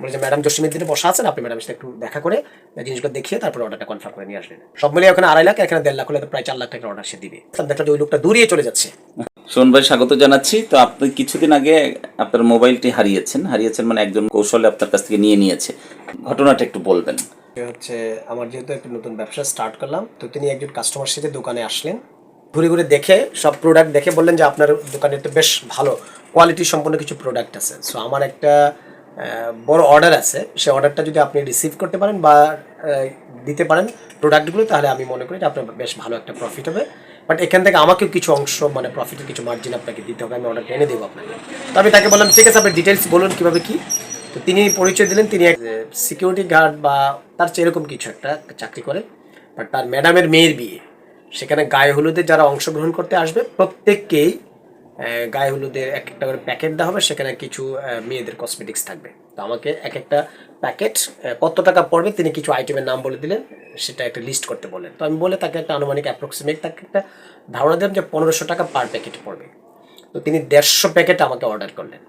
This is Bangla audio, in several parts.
বলে যে ম্যাডাম জসিমের দিনে বসা আছেন? আপনি ম্যাডামের সাথে একটু দেখা করে জিনিসগুলো দেখিয়ে তারপরে অর্ডারটা কনফার্ম করে নিয়ে আসবেন সব মিলিয়ে ওখানে আড়াই লাখ এখানে দেড় লাখ হলে প্রায় চার লাখ টাকার অর্ডার সে দিবে। দেখলাম যে ওই লোকটা দূরিয়ে চলে যাচ্ছে। সোহন ভাই স্বাগত জানাচ্ছি। তো আপনি কিছুদিন আগে আপনার মোবাইলটি হারিয়েছেন। হারিয়েছেন মানে একজন কৌশলে আপনার কাছ থেকে নিয়ে নিয়েছে। ঘটনাটা একটু বলবেন। হচ্ছে আমার যেহেতু একটা নতুন ব্যবসা স্টার্ট করলাম তো তিনি একজন কাস্টমার সাথে দোকানে আসলেন ঘুরে ঘুরে দেখে সব প্রোডাক্ট দেখে বললেন যে আপনার দোকানে তো বেশ ভালো কোয়ালিটি সম্পন্ন কিছু প্রোডাক্ট আছে। সো আমার একটা বড় অর্ডার আছে। সেই অর্ডারটা যদি আপনি রিসিভ করতে পারেন বা দিতে পারেন প্রোডাক্টগুলো তাহলে আমি মনে করি যে আপনার বেশ ভালো একটা প্রফিট হবে। বাট এখান থেকে আমাকেও কিছু অংশ মানে প্রফিটের কিছু মার্জিন আপনাকে দিতে হবে। আমি অর্ডারটা এনে দেবো আপনাকে। তো আমি তাকে বললাম, ঠিক আছে, আপনি ডিটেলস বলুন কীভাবে কী? তো তিনি পরিচয় দিলেন, তিনি এক সিকিউরিটি গার্ড বা তার চেয়ে এরকম কিছু একটা চাকরি করে। বাট তার ম্যাডামের মেয়ের বিয়ে। সেখানে গায়ে হলুদে যারা অংশগ্রহণ করতে আসবে, প্রত্যেককেই গায়ে হলুদের এক একটা করে প্যাকেট দেওয়া হবে, সেখানে কিছু মেয়েদের কসমেটিক্স থাকবে। তো আমাকে এক একটা প্যাকেট কত টাকা পড়বে তিনি কিছু আইটেমের নাম বলে দিলেন, সেটা একটা লিস্ট করতে বললেন। তো আমি বলে তাকে একটা আনুমানিক অ্যাপ্রক্সিমেট তাকে একটা ধারণা দিলাম যে পনেরোশো টাকা পার প্যাকেট পড়বে। তো তিনি দেড়শো প্যাকেট আমাকে অর্ডার করলেন।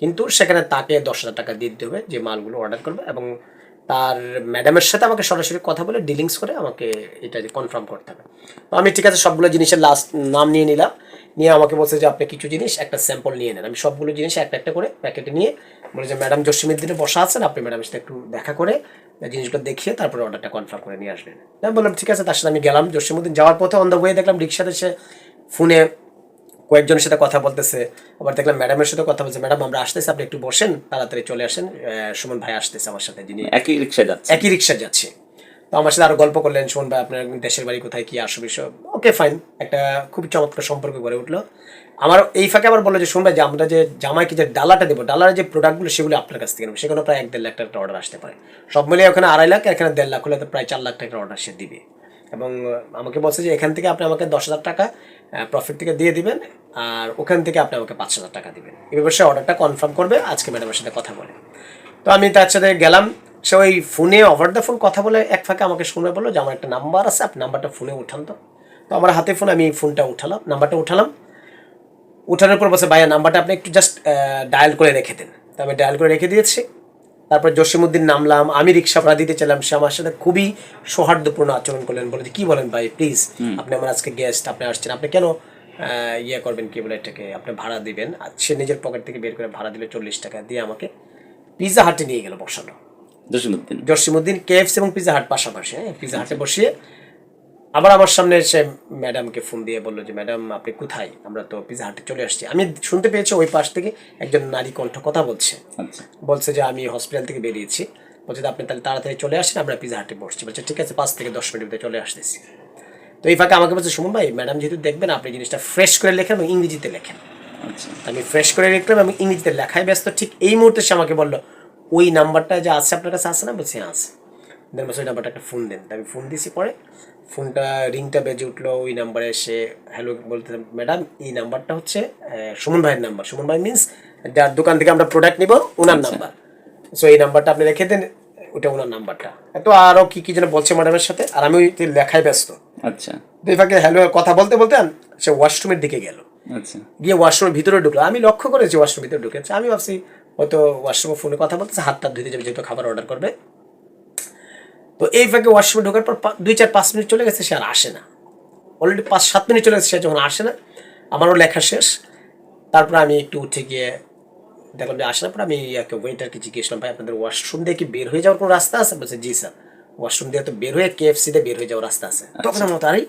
কিন্তু সেখানে তাকে দশ হাজার টাকা দিতে হবে যে মালগুলো অর্ডার করবে এবং তার ম্যাডামের সাথে আমাকে সরাসরি কথা বলে ডিলিংস করে আমাকে এটা কনফার্ম করতে হবে। তো আমি ঠিক আছে, সবগুলো জিনিসের লাস্ট নাম নিয়ে নিলাম। নিয়ে আমাকে বলছে যে আপনি কিছু জিনিস একটা স্যাম্পল নিয়ে নেন। আমি সবগুলো জিনিস একটা একটা করে প্যাকেটে নিয়ে বলে যে ম্যাডাম জসিমের দিনে বসা আছেন আপনি ম্যাডামের সাথে একটু দেখা করে জিনিসগুলো দেখিয়ে তারপরে অর্ডারটা কনফার্ম করে নিয়ে আসবেন। আমি বললাম ঠিক আছে। তার সাথে আমি গেলাম জসিমুদ্দিন যাওয়ার পথে অন দ্য ওয়ে দেখলাম রিক্সাতে সে ফোনে কয়েকজনের সাথে কথা বলতেছে। আবার দেখলাম ম্যাডামের সাথে কথা বলছে ম্যাডাম আমরা আসতেছি আপনি একটু বসেন তাড়াতাড়ি চলে আসেন। সুমন ভাই আসতেছে আমার সাথে যিনি একই রিক্সা যাচ্ছে। একই রিক্সা যাচ্ছে। তো আমার সাথে আরও গল্প করলেন সুমন ভাই, আপনার দেশের বাড়ি কোথায়, কি আসবে বিষয় ওকে ফাইন একটা খুব চমৎকার সম্পর্ক গড়ে উঠল। আমার এই ফাঁকে আবার বলল যে শুন ভাই, যে আমরা যে জামাইকে যে ডালাটা দেবো, ডালার যে প্রোডাক্টগুলো সেগুলো আপনার কাছ থেকে নেব। সেখানে প্রায় এক দেড় লাখ টাকার অর্ডার আসতে পারে। সব মিলিয়ে ওখানে আড়াই লাখ, এখানে দেড় লাখ হলে তো প্রায় চার লাখ টাকার অর্ডার সে দিবে। এবং আমাকে বলছে যে, এখান থেকে আপনি আমাকে দশ হাজার টাকা প্রফিট থেকে দিয়ে দিবেন, আর ওখান থেকে আপনি আমাকে পাঁচ হাজার টাকা দিবেন। এভাবে সে অর্ডারটা কনফার্ম করবে। আজকে ম্যাডামের সাথে কথা বলে। তো আমি তার সাথে গেলাম। সে ওই ফোনে ওভার দ্য ফোন কথা বলে এক ফাঁকে আমাকে শুনে বলল যে আমার একটা নাম্বার আছে আপনি নাম্বারটা ফোনে উঠান তো। তো আমার হাতে ফোন আমি ফোনটা উঠালাম নাম্বারটা উঠালাম। উঠানোর পর বলছে ভাইয়া নাম্বারটা আপনি একটু জাস্ট ডায়াল করে রেখে দেন। তো আমি ডায়াল করে রেখে দিয়েছি। তারপর জসিমুদ্দিন নামলাম আমি রিক্সা ভাড়া দিতে চাইলাম সে আমার সাথে খুবই সৌহার্দ্যপূর্ণ আচরণ করলেন। বলে যে, কি বলেন ভাই প্লিজ আপনি আমার আজকে গেস্ট আপনি আসছেন আপনি কেন ইয়ে করবেন কি বলে এটাকে আপনি ভাড়া দিবেন? সে নিজের পকেট থেকে বের করে ভাড়া দিলে চল্লিশ টাকা দিয়ে আমাকে পিজা হাটে নিয়ে গেল বসানো। জসিমুদ্দিন জসিমুদ্দিন কেএফসি এবং পিজা হাট পাশাপাশি হ্যাঁ পিজা হাটে বসিয়ে আবার আমার সামনে সে ম্যাডামকে ফোন দিয়ে বলল যে ম্যাডাম আপনি কোথায়? আমরা তো পিজা হাটে চলে আসছি। আমি শুনতে পেয়েছি ওই পাশ থেকে একজন নারী কণ্ঠ কথা বলছে। আচ্ছা। বলছে যে আমি হসপিটাল থেকে বেরিয়েছি। বলছে আপনি তাহলে তাড়াতাড়ি চলে আসেন আমরা পিজা হাটে বসছি। বলছে ঠিক আছে পাঁচ থেকে দশ ভিতরে চলে আসতেছি। তো এই ফাঁকে আমাকে বলছে সুমন ভাই ম্যাডাম যেহেতু দেখবেন আপনি জিনিসটা ফ্রেশ করে লেখেন এবং ইংরেজিতে লেখেন। আচ্ছা। আমি ফ্রেশ করে লিখলাম আমি ইংরেজিতে লেখায় ব্যস্ত। ঠিক এই মুহূর্তে সে আমাকে বলল ওই নাম্বারটা যে আছে আপনার কাছে আছে না? বলছি আছে। দেন বলছে ওই নাম্বারটা একটা ফোন দেন। আমি ফোন দিয়েছি পরে। ফোনটা রিংটা বেজে উঠল ওই নাম্বারে সে হ্যালো বলতে ম্যাডাম এই নাম্বারটা হচ্ছে সুমন ভাইয়ের নাম্বার। সুমন ভাই মিন্স যার দোকান থেকে আমরা প্রোডাক্ট নিব ওনার নাম্বার। সো এই নাম্বারটা আপনি রেখে দেন ওটা ওনার নাম্বারটা। তো আরও কি কি যেন বলছে ম্যাডামের সাথে আর আমি ওই লেখায় ব্যস্ত। আচ্ছা। দুই ফাঁকে হ্যালো কথা বলতে বলতে সে ওয়াশরুমের দিকে গেল। আচ্ছা। গিয়ে ওয়াশরুমের ভিতরে ঢুকলো। আমি লক্ষ্য করেছি ওয়াশরুমের ভিতরে ঢুকেছে। আমি ভাবছি হয়তো ওয়াশরুমে ফোনে কথা বলতেছে হাত হাতটা ধুতে যাবে যেহেতু খাবার অর্ডার করবে। তো এই ফাঁকে ওয়াশরুমে ঢোকার পর দুই চার পাঁচ মিনিট চলে গেছে সে আর আসে না। অলরেডি পাঁচ সাত মিনিট চলে গেছে সে যখন আসে না আমারও লেখা শেষ। তারপর আমি একটু উঠে গিয়ে দেখলাম যে আসে না পর আমি ইয়াকে ওয়েটারকে জিজ্ঞেস করলাম ভাই আপনাদের ওয়াশরুম দিয়ে কি বের হয়ে যাওয়ার কোনো রাস্তা আছে? বলছে জি স্যার। ওয়াশরুম দিয়ে তো বের হয়ে কেএফসিতে বের হয়ে যাওয়ার রাস্তা আছে। তখন আমার তারই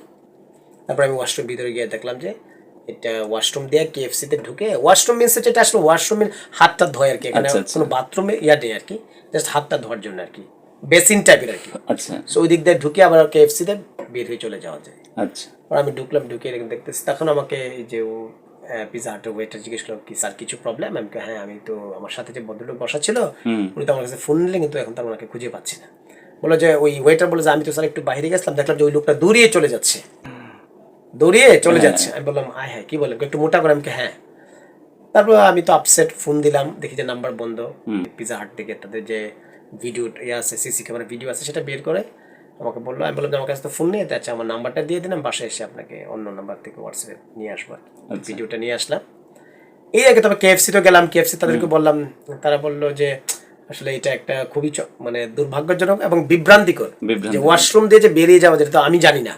তারপর আমি ওয়াশরুম ভিতরে গিয়ে দেখলাম যে এটা ওয়াশরুম দিয়ে কেএফসিতে ঢুকে ওয়াশরুম মিনস হচ্ছে এটা আসলে ওয়াশরুমের হাতটা ধোয় আর কি এখানে আচ্ছা, আচ্ছা। কোনো বাথরুমে ইয়া নেই আর কি জাস্ট হাতটা ধোয়ার জন্য আর কি বেসিন টাইপের আর কি। আচ্ছা। সো ওই দিক দিয়ে ঢুকে আবার কেএফসিতে বের হয়ে চলে যাওয়া যায়। আচ্ছা। আর আমি ঢুকলাম ঢুকে এরকম দেখতেছি তখন আমাকে এই যে ও পিজা হাটের ওয়েটার জিজ্ঞেস করলাম কি স্যার কিছু প্রবলেম আমি হ্যাঁ আমি তো আমার সাথে যে ভদ্রলোক বসা ছিল উনি তো আমার কাছে ফোন নিলেন কিন্তু এখন তো আমি ওনাকে খুঁজে পাচ্ছি না। বলল যে ওই ওয়েটার বলে যে আমি তো স্যার একটু বাইরে গেছিলাম দেখলাম যে ওই লোকটা দৌড়িয়ে চলে যাচ্ছে। দৌড়িয়ে চলে যাচ্ছে। আমি বললাম আয় হ্যাঁ কি বললাম একটু মোটা করে আমি হ্যাঁ। তারপর আমি তো আপসেট ফোন দিলাম দেখি যে নাম্বার বন্ধ। পিজা হাট থেকে তাদের যে ভিডিও ইয়ে আছে সিসি ক্যামেরা ভিডিও আছে সেটা বের করে আমাকে বলল। আমি বললাম যে আমার কাছে তো ফোন নেই তো আচ্ছা আমার নাম্বারটা দিয়ে দিলাম বাসায় এসে আপনাকে অন্য নাম্বার থেকে হোয়াটসঅ্যাপে নিয়ে আসব ভিডিওটা নিয়ে আসলাম। এই আগে তবে কেএফসি তো গেলাম কেএফসি তাদেরকে বললাম তারা বলল যে আসলে এটা একটা খুবই মানে দুর্ভাগ্যজনক এবং বিভ্রান্তিকর। যে ওয়াশরুম দিয়ে যে বেরিয়ে যাওয়া যেটা তো আমি জানি না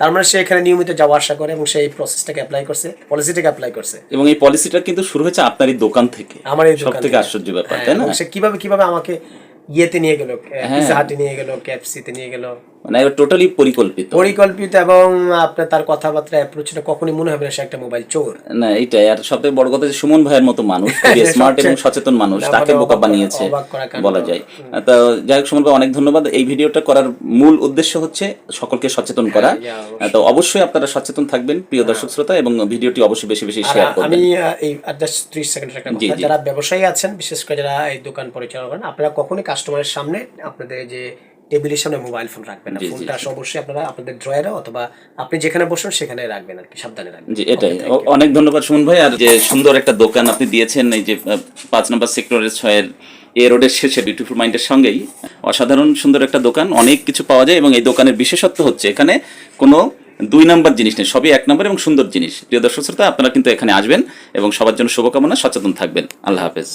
তার মানে সে এখানে নিয়মিত যাওয়া আসা করে এবং সেই প্রসেসটাকে অ্যাপ্লাই করছে পলিসিটাকে অ্যাপ্লাই করছে এবং এই পলিসিটা কিন্তু শুরু হয়েছে আপনারই দোকান থেকে আমার এই দোকান থেকে। আশ্চর্য ব্যাপার হ্যাঁ, তাই না সে কীভাবে কীভাবে আমাকে ইয়েতে নিয়ে গেল হ্যাঁ। হাটে নিয়ে গেল ক্যাপসিতে নিয়ে গেল মানে টোটালি পরিকল্পিত। পরিকল্পিত এবং আপনার তার কথাবার্তা অ্যাপ্রোচটা কখনই মনে হবে না সে একটা মোবাইল চোর। না এইটাই। আর সবথেকে বড় কথা যে সুমন ভাইয়ের মতো মানুষ স্মার্ট এবং সচেতন মানুষ তাকে বোকা বানিয়েছে করা। বলা যায়। তো যাই হোক সুমন ভাই অনেক ধন্যবাদ। এই ভিডিওটা করার মূল উদ্দেশ্য হচ্ছে সকলকে সচেতন করা। হ্যাঁ, তো অবশ্যই আপনারা সচেতন থাকবেন প্রিয় দর্শক শ্রোতা এবং ভিডিওটি অবশ্যই বেশি বেশি শেয়ার করবেন। আমি এই জাস্ট ত্রিশ সেকেন্ডের একটা কথা। যারা ব্যবসায়ী আছেন বিশেষ করে যারা এই দোকান পরিচালনা করেন আপনারা কখনোই কাস্টমারের সামনে আপনাদের যে টেবিলের সামনে মোবাইল ফোন রাখবেন না। ফোনটা অবশ্যই আপনারা আপনাদের ড্রয়ারে অথবা আপনি যেখানে বসেন সেখানে রাখবেন আর কি সাবধানে রাখবেন। জি এটাই। অনেক ধন্যবাদ সুমন ভাই। আর যে সুন্দর একটা দোকান আপনি দিয়েছেন এই যে পাঁচ নম্বর সেক্টরের ছয়ের এ রোডের শেষে বিউটিফুল মাইন্ডের সঙ্গেই অসাধারণ সুন্দর একটা দোকান অনেক কিছু পাওয়া যায় এবং এই দোকানের বিশেষত্ব হচ্ছে এখানে কোনো দুই নাম্বার জিনিস নেই সবই এক নাম্বার এবং সুন্দর জিনিস। প্রিয় দর্শক শ্রোতা আপনারা কিন্তু এখানে আসবেন এবং সবার জন্য শুভকামনা সচেতন থাকবেন। আল্লাহ হাফেজ।